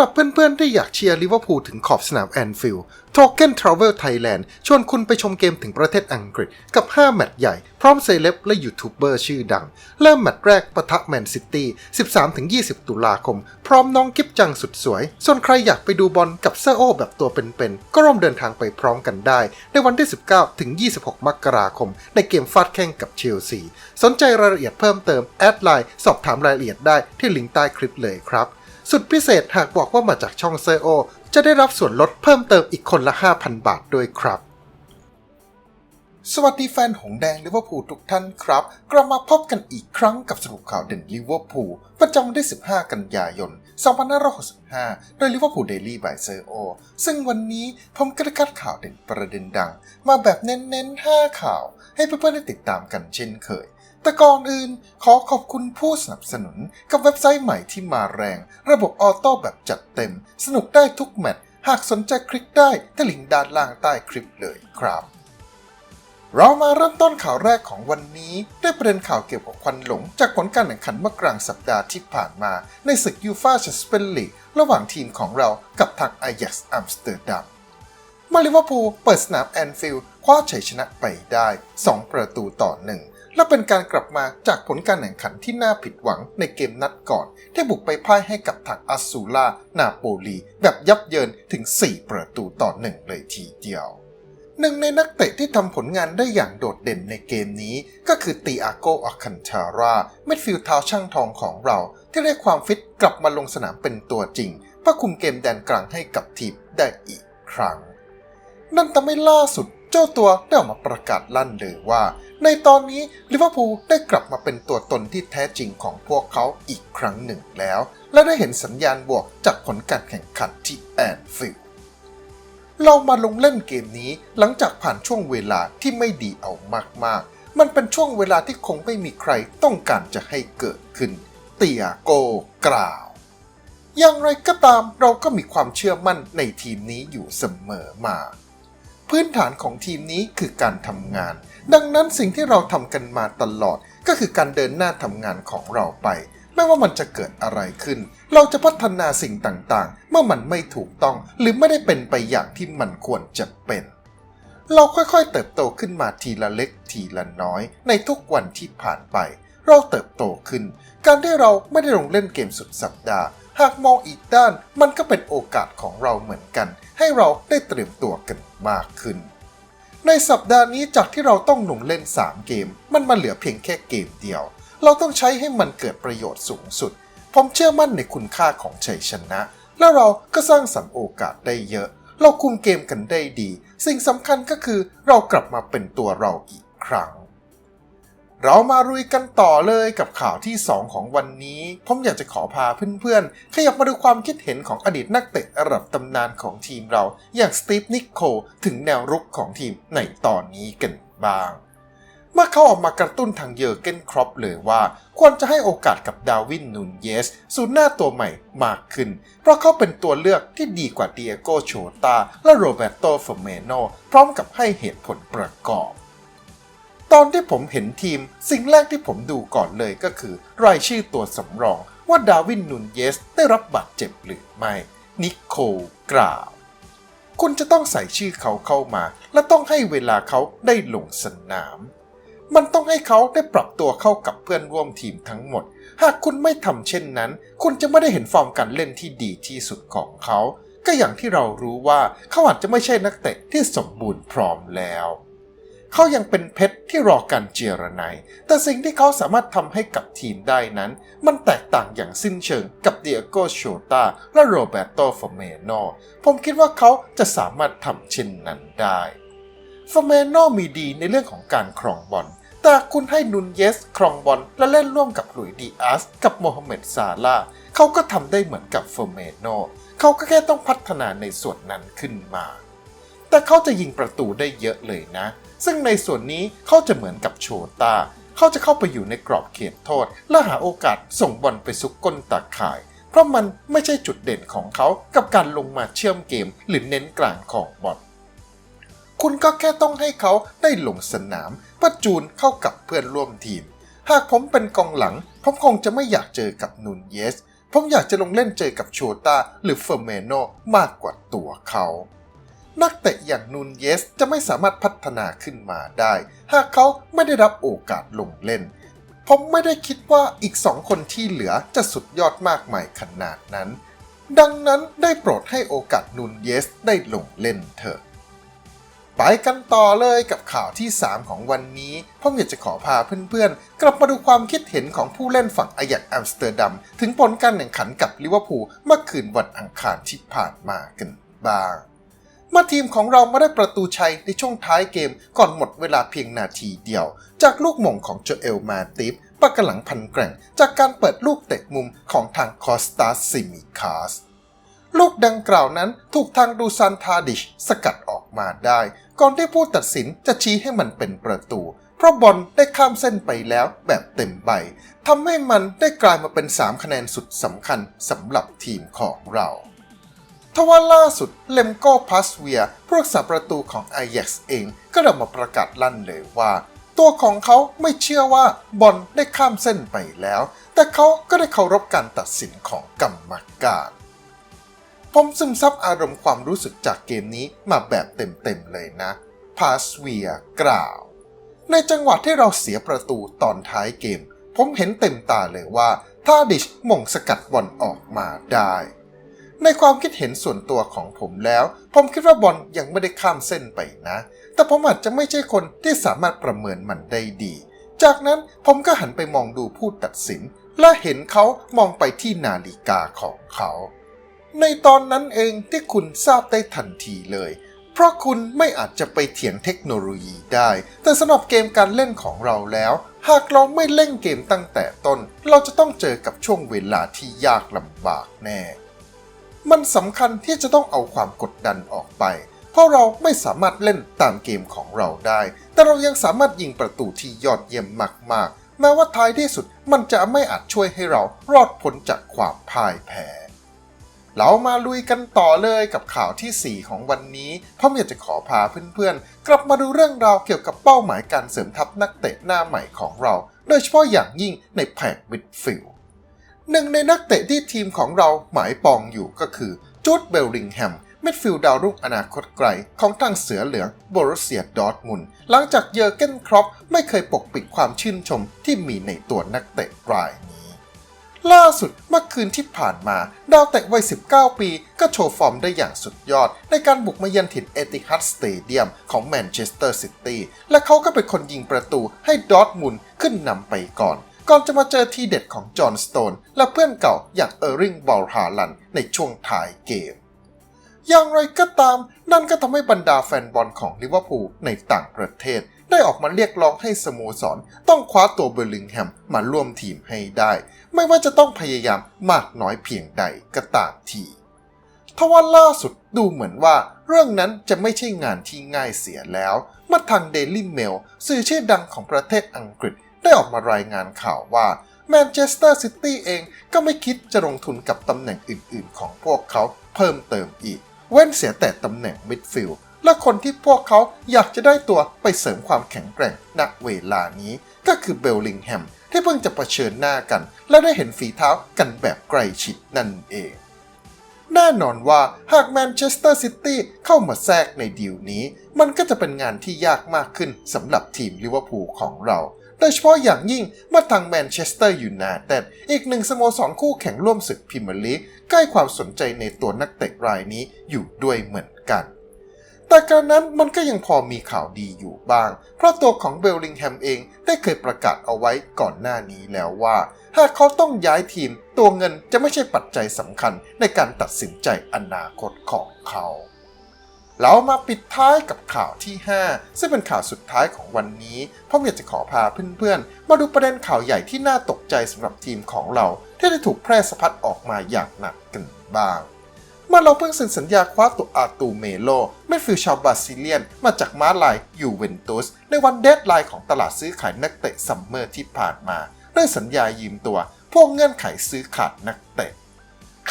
สำหรับเพื่อนๆ ที่อยากเชียร์ลิเวอร์พูลถึงขอบสนามแอนฟิลด์ Token Travel Thailand ชวนคุณไปชมเกมถึงประเทศอังกฤษ กับ 5 แมตช์ใหญ่ พร้อมเซเลบและยูทูบเบอร์ชื่อดัง เริ่มแมตช์แรกปะทะแมนซิตี้ 13-20 ตุลาคม พร้อมน้องกิฟจังสุดสวย ส่วนใครอยากไปดูบอลกับเซอร์โอแบบตัวเป็นๆ ก็ร่วมเดินทางไปพร้อมกันได้ ในวันที่ 19-26 มกราคม ในเกมฟาดแข่งกับเชลซี สนใจรายละเอียดเพิ่มเติมแอดไลน์สอบถามรายละเอียดได้ที่ลิงก์ใต้คลิปเลยครับ สุดพิเศษหากบอกว่ามาจากช่องเซอโอ จะได้รับส่วนลดเพิ่มเติมอีกคนละ 5,000 บาทด้วยครับ สวัสดีแฟนหงแดงลิเวอร์พูลทุกท่านครับ กลับมาพบกันอีกครั้งกับสรุปข่าวเด่นลิเวอร์พูลประจำวันที่ 15 กันยายน 2565 โดยลิเวอร์พูลเดลี่บายเซอโอ ซึ่งวันนี้ผมก็ได้คัดข่าวเด่นประเด็นดัง มาแบบเน้นๆ 5 ข่าว ให้เพื่อนๆได้ติดตามกันเช่นเคย แต่ก่อนอื่นขอขอบคุณผู้สนับสนุนกับเว็บไซต์ใหม่ที่มาแรง ระบบออโต้แบบจัดเต็ม สนุกได้ทุกแมตช์หากสนใจคลิกได้ที่ลิงก์ด้านล่างใต้คลิปเลยครับ เรามาเริ่มต้นข่าวแรกของวันนี้ ด้วยประเด็นข่าวเกี่ยวกับควันหลง จากผลการแข่งขันเมื่อกลางสัปดาห์ที่ผ่านมา ในศึกยูฟาแชมเปี้ยนลีกระหว่างทีมของเรากับทางไอ a ็กซ์อัมสเตอร์ดัมมาลิเวอร์พูลเปิดสนามแอนฟิลด์คว้าชัยชนะไปได้ 2 ประตูต่อหนึ่ง และเป็นการกลับมาจากผลการแข่งขันที่น่าผิดหวังในเกมนัดก่อน ที่บุกไปพ่ายให้กับทางอัสซูล่านาโปลี แบบยับเยินถึง 4 ประตูต่อหนึ่งเลยทีเดียวหนึ่งในนักเตะที่ทำผลงานได้อย่างโดดเด่นในเกมนี้ ก็คือตีอาโกอาคันทาราเมดฟิลด์เท้าช่างทองของเรา ที่ได้ความฟิตกลับมาลงสนามเป็นตัวจริงเพื่อคุมเกมแดนกลางให้กับทีมได้อีกครั้ง นั่นทำให้ล่าสุด เจ้าตัวได้ออกมาประกาศลั่นเลยว่า ในตอนนี้ลิเวอร์พูลได้กลับมาเป็นตัวตนที่แท้จริงของพวกเขาอีกครั้งหนึ่งแล้ว และได้เห็นสัญญาณบวกจากผลการแข่งขันที่แอนฟิลด์เรามาลงเล่นเกมนี้หลังจากผ่านช่วงเวลาที่ไม่ดีเอามากๆ มันเป็นช่วงเวลาที่คงไม่มีใครต้องการจะให้เกิดขึ้น เตียโกกล่าว อย่างไรก็ตามเราก็มีความเชื่อมั่นในทีมนี้อยู่เสมอมา พื้นฐานของทีมนี้คือการทำงาน ดังนั้นสิ่งที่เราทำกันมาตลอด ก็คือการเดินหน้าทำงานของเราไป ไม่ว่ามันจะเกิดอะไรขึ้น เราจะพัฒนาสิ่งต่างๆ เมื่อมันไม่ถูกต้องหรือไม่ได้เป็นไปอย่างที่มันควรจะเป็น เราค่อยๆ เติบโตขึ้นมาทีละเล็กทีละน้อย ในทุกวันที่ผ่านไป เราเติบโตขึ้น การที่เราไม่ได้ลงเล่นเกมสุดสัปดาห์ หากมองอีกด้าน มันก็เป็นโอกาสของเราเหมือนกัน ให้เราได้เตรียมตัวกันมากขึ้น ในสัปดาห์นี้จากที่เราต้องลงเล่น 3 เกม มันมาเหลือเพียงแค่เกมเดียว เราต้องใช้ให้มันเกิดประโยชน์สูงสุด ผมเชื่อมั่นในคุณค่าของชัยชนะ และเราก็สร้างสรรค์โอกาสได้เยอะ เราคุมเกมกันได้ดี สิ่งสำคัญก็คือเรากลับมาเป็นตัวเราอีกครั้ง เรามารุยกันต่อเลยกับข่าวที่ 2 ของวันนี้ผมอยากจะขอพาเพื่อนๆ ขยับมาดูความคิดเห็นของอดีตนักเตะระดับตำนานของทีมเราอย่างสตีฟนิโคลถึงแนวรุกของทีมในตอนนี้กันบ้าง เมื่อเขาออกมากระตุ้นทางเยอร์เกนครอปเลยว่า ควรจะให้โอกาสกับดาวินนูนเยสศูนหน้าตัวใหม่มากขึ้น เพราะเขาเป็นตัวเลือกที่ดีกว่าเดียโกโชตาและโรเบรโตฟอร์เมโนพร้อมกับให้เหตุผลประกอบ ตอนที่ผมเห็นทีม สิ่งแรกที่ผมดูก่อนเลยก็คือ รายชื่อตัวสำรองว่าดาวินนูนเยสได้รับบาดเจ็บหรือไม่ นิโคลกล่าวคุณจะต้องใส่ชื่อเขาเข้ามา และต้องให้เวลาเขาได้ลงสนาม มันต้องให้เขาได้ปรับตัวเข้ากับเพื่อนร่วมทีมทั้งหมด หากคุณไม่ทำเช่นนั้น คุณจะไม่ได้เห็นฟอร์มการเล่นที่ดีที่สุดของเขา ก็อย่างที่เรารู้ว่าเขาอาจจะไม่ใช่นักเตะที่สมบูรณ์พร้อมแล้ว เขายังเป็นเพชรที่รอการเจรไนายแต่สิ่งที่เขาสามารถทำให้กับทีมได้นั้น มันแตกต่างอย่างสิ้นเชิงกับเดียโกโชตาและโรเบโตฟอร์เมโนผมคิดว่าเขาจะสามารถทำเช่นนั้นได้ฟอร์เมโนมีดีในเรื่องของการครองบอลแต่คุณให้นุนเยสครองบอลและเล่นร่วมกับหลุยดีอาสกับโมฮัมเหม็ดซาลาเขาก็ทำได้เหมือนกับฟอร์เมโนเขาก็แค่ต้องพัฒนาในส่วนนั้นขึ้นมา แต่เขาจะยิงประตูได้เยอะเลยนะ ซึ่งในส่วนนี้เขาจะเหมือนกับโชตาเขาจะเข้าไปอยู่ในกรอบเขตโทษ และหาโอกาสส่งบอลไปซุกก้นตาข่าย เพราะมันไม่ใช่จุดเด่นของเขากับการลงมาเชื่อมเกมหรือเน้นกลางของบอลคุณก็แค่ต้องให้เขาได้ลงสนามประจูนเข้ากับเพื่อนร่วมทีม หากผมเป็นกองหลัง ผมคงจะไม่อยากเจอกับนูนเยส ผมอยากจะลงเล่นเจอกับโชตาหรือเฟอร์เมโนมากกว่าตัวเขา นักเตะอย่างนูนเยสจะไม่สามารถพัฒนาขึ้นมาได้ หากเขาไม่ได้รับโอกาสลงเล่น ผมไม่ได้คิดว่าอีกสองคนที่เหลือจะสุดยอดมากมายขนาดนั้น ดังนั้นได้โปรดให้โอกาสนูนเยสได้ลงเล่นเถอะ ไปกันต่อเลยกับข่าวที่ 3 ของวันนี้ผมอยากจะขอพาเพื่อนๆ กลับมาดูความคิดเห็นของผู้เล่นฝั่งอายักอัมสเตอร์ดัม ถึงผลการแข่งขันกับลิเวอร์พูลเมื่อคืนวันอังคารที่ผ่านมากันบ้าง เมื่อทีมของเรามาได้ประตูชัยในช่วงท้ายเกมก่อนหมดเวลาเพียงนาทีเดียว จากลูกหม่งของโจเอลมาติฟปากกหลังพันแกร่ง จากการเปิดลูกเตะมุมของทางคอสตาซิมิคาสลูกดังกล่าวนั้นถูกทางดูซานทาดิชสกัดออกมาได้ ก่อนที่ผู้ตัดสินจะชี้ให้มันเป็นประตู เพราะบอลได้ข้ามเส้นไปแล้วแบบเต็มใบทำให้มันได้กลายมาเป็น 3 คะแนนสุดสำคัญสำหรับทีมของเรา ทว่าล่าสุดเลมโก้พาสเวียผู้รักษาประตูของ a อ a x เองก็ได้มาประกาศลั่นเลยว่า ตัวของเขาไม่เชื่อว่าบอลได้ข้ามเส้นไปแล้ว แต่เขาก็ได้เคารพการตัดสินของกรรมการผมซึมซับอารมณ์ความรู้สึกจากเกมนี้มาแบบเต็มๆเลยนะ พาสเวียกล่าว ในจังหวะที่เราเสียประตูตอนท้ายเกม ผมเห็นเต็มตาเลยว่าท่าดิชมงสกัดบอลออกมาได้ ในความคิดเห็นส่วนตัวของผมแล้ว ผมคิดว่าบอลยังไม่ได้ข้ามเส้นไปนะ แต่ผมอาจจะไม่ใช่คนที่สามารถประเมินมันได้ดี จากนั้นผมก็หันไปมองดูผู้ตัดสิน และเห็นเขามองไปที่นาฬิกาของเขา ในตอนนั้นเองที่คุณทราบได้ทันทีเลย เพราะคุณไม่อาจจะไปเถียงเทคโนโลยีได้ แต่สำหรับเกมการเล่นของเราแล้ว หากเราไม่เล่นเกมตั้งแต่ต้น เราจะต้องเจอกับช่วงเวลาที่ยากลำบากแน่ มันสำคัญที่จะต้องเอาความกดดันออกไป เพราะเราไม่สามารถเล่นตามเกมของเราได้ แต่เรายังสามารถยิงประตูที่ยอดเยี่ยมมากๆ แม้ว่าท้ายที่สุดมันจะไม่อาจช่วยให้เรารอดพ้นจากความพ่ายแพ้เรามาลุยกันต่อเลยกับข่าวที่ 4 ของวันนี้เพราะอยากจะขอพาเพื่อนๆ กลับมาดูเรื่องราวเกี่ยวกับเป้าหมายการเสริมทัพนักเตะหน้าใหม่ของเรา โดยเฉพาะอย่างยิ่งในแผกมิดฟิลด์ หนึ่งในนักเตะที่ทีมของเราหมายปองอยู่ก็คือจูดเบลลิงแฮมมิดฟิลด์ดาวรุ่งอนาคตไกลของทางเสือเหลืองบรุเซียดอร์ทมุนหลังจากเยอร์เกนครอปไม่เคยปกปิดความชื่นชมที่มีในตัวนักเตะรายนี้ ล่าสุดเมื่อคืนที่ผ่านมา ดาวเตะวัย 19 ปีก็โชว์ฟอร์มได้อย่างสุดยอด ในการบุกมาเยือนถิ่นเอติฮัดสเตเดียมของแมนเชสเตอร์ซิตี้และเขาก็เป็นคนยิงประตูให้ดอร์ทมุนขึ้นนำไปก่อน ก่อนจะมาเจอทีเด็ดของจอห์นสโตนและเพื่อนเก่าอย่างเออริงบอลฮาลันในช่วงท้ายเกม อย่างไรก็ตาม นั่นก็ทำให้บรรดาแฟนบอลของลิเวอร์พูลในต่างประเทศ ได้ออกมาเรียกร้องให้สโมสร ต้องคว้าตัวเบอร์ลิงแฮมมาร่วมทีมให้ได้ ไม่ว่าจะต้องพยายามมากน้อยเพียงใดก็ตามทีทว่าล่าสุดดูเหมือนว่า เรื่องนั้นจะไม่ใช่งานที่ง่ายเสียแล้วเมื่อทาง Daily Mail สื่อชื่อดังของประเทศอังกฤษ ได้ออกมารายงานข่าวว่าแมนเชสเตอร์ซิตี้เองก็ไม่คิดจะลงทุนกับตำแหน่งอื่นๆ ของพวกเขาเพิ่มเติมอีก เว้นเสียแต่ตำแหน่งมิดฟิลด์และคนที่พวกเขาอยากจะได้ตัวไปเสริมความแข็งแกร่งณเวลานี้ ก็คือเบลลิงแฮมที่เพิ่งจะเผชิญหน้ากัน และได้เห็นฝีเท้ากันแบบใกล้ชิดนั่นเอง แน่นอนว่าหากแมนเชสเตอร์ซิตี้เข้ามาแทรกในดีลนี้ มันก็จะเป็นงานที่ยากมากขึ้นสำหรับทีมลิเวอร์พูลของเรา โดยเฉพาะอย่างยิ่งเมื่อทางแมนเชสเตอร์ยูไนเต็ดอีกหนึ่งสโมสรคู่แข่งร่วมศึกพรีเมียร์ลีกใกล้ความสนใจในตัวนักเตะรายนี้อยู่ด้วยเหมือนกัน แต่การนั้นมันก็ยังพอมีข่าวดีอยู่บ้าง เพราะตัวของเบลลิงแฮมเองได้เคยประกาศเอาไว้ก่อนหน้านี้แล้วว่า หากเขาต้องย้ายทีม ตัวเงินจะไม่ใช่ปัจจัยสำคัญในการตัดสินใจอนาคตของเขา เรามาปิดท้ายกับข่าวที่ 5 ซึ่งเป็นข่าวสุดท้ายของวันนี้ผมอยากจะขอพาเพื่อนๆ มาดูประเด็นข่าวใหญ่ที่น่าตกใจสำหรับทีมของเรา ที่ได้ถูกแพร่สะพัดออกมาอย่างหนักกันบ้างเมื่อเราเพิ่งเซ็นสัญญาคว้าตัวอาตูเมโลเมดฟิลชาวบราซิเลียน มาจากม้าลายยูเวนตุสในวันเดดไลน์ของตลาดซื้อขายนักเตะซัมเมอร์ที่ผ่านมาด้วยสัญญายืมตัวพวกเงื่อนไขซื้อขาดนักเตะ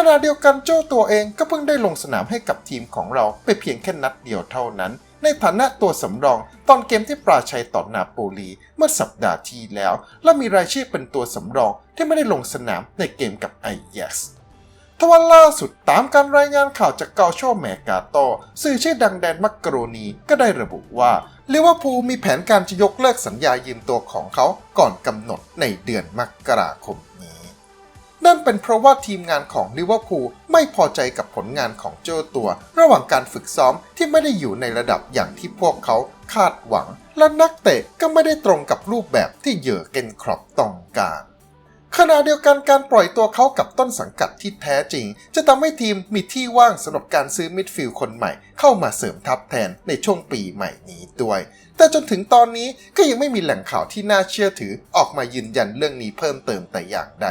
ขณะเดียวกันโจ้ตัวเองก็เพิ่งได้ลงสนามให้กับทีมของเราไปเพียงแค่นัดเดียวเท่านั้น ในฐานะตัวสำรองตอนเกมที่ปราชัยต่อนาโปลีเมื่อสัปดาห์ที่แล้ว และมีรายชื่อเป็นตัวสำรองที่ไม่ได้ลงสนามในเกมกับไอแย x ทว่าล่าสุดตามการรายงานข่าวจากเกาโชแมกาโตสื่อชื่อดังแดนมักกะโรนีก็ได้ระบุว่าลิเวอร์พูลมีแผนการจะยกเลิกสัญญายืมตัวของเขาก่อนกำหนดในเดือนมกราคมนี้ นั่นเป็นเพราะว่าทีมงานของลิเวอร์พูลไม่พอใจกับผลงานของเจ้าตัว ระหว่างการฝึกซ้อมที่ไม่ได้อยู่ในระดับอย่างที่พวกเขาคาดหวัง และนักเตะก็ไม่ได้ตรงกับรูปแบบที่เยอเกนครอปต้องการ ขณะเดียวกันการปล่อยตัวเขากับต้นสังกัดที่แท้จริง จะทำให้ทีมมีที่ว่างสำหรับการซื้อมิดฟิลด์คนใหม่ เข้ามาเสริมทัพแทนในช่วงปีใหม่นี้ด้วย แต่จนถึงตอนนี้ก็ยังไม่มีแหล่งข่าวที่น่าเชื่อถือออกมายืนยันเรื่องนี้เพิ่มเติมแต่อย่างใด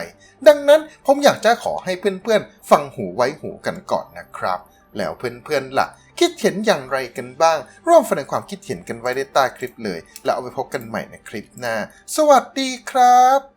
ดังนั้นผมอยากจะขอให้เพื่อนๆ ฟังหูไว้หูกันก่อนนะครับ แล้วเพื่อนๆล่ะคิดเห็นอย่างไรกันบ้าง ร่วมแสดงความคิดเห็นกันไว้ได้ใต้คลิปเลย แล้วเอาไปพบกันใหม่ในคลิปหน้า สวัสดีครับ